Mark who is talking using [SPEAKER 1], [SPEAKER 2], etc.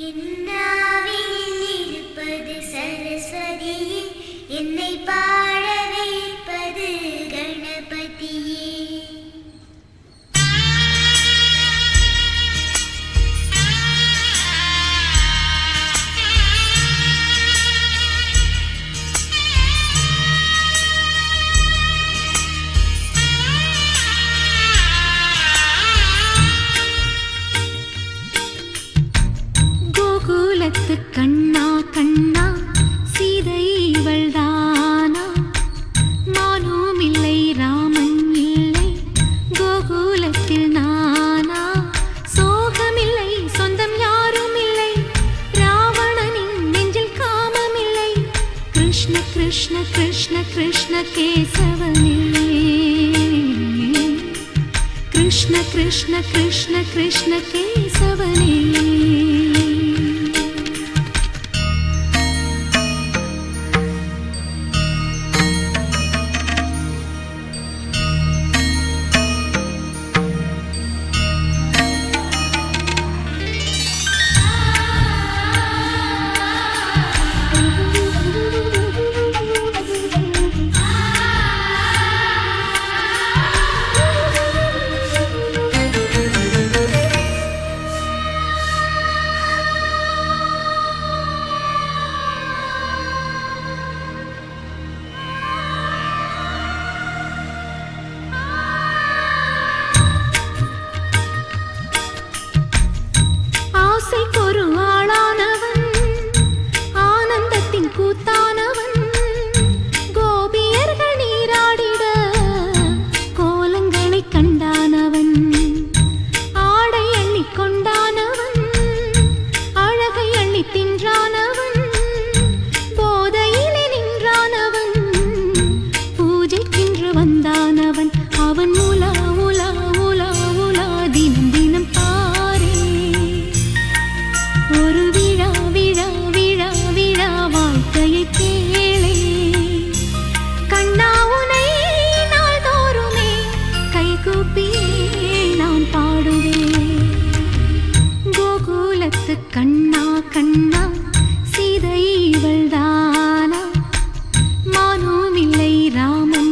[SPEAKER 1] என்னாவில் இருப்பது சரஸ்வதியே என்னை பா
[SPEAKER 2] உள்ளத்து கண்ணா கண்ணா சீதை இவள்தானா? நானும் இல்லை ராமன் இல்லை கோகுலத்தில் நானா? சோகமில்லை சொந்தம் யாரும் இல்லை ராவணனின் நெஞ்சில் காமமில்லை கிருஷ்ண கிருஷ்ண கிருஷ்ண கிருஷ்ண கேசவனே கிருஷ்ண கிருஷ்ண கிருஷ்ண கிருஷ்ண கேசவனே ஆசை கண்ணா கண்ணா.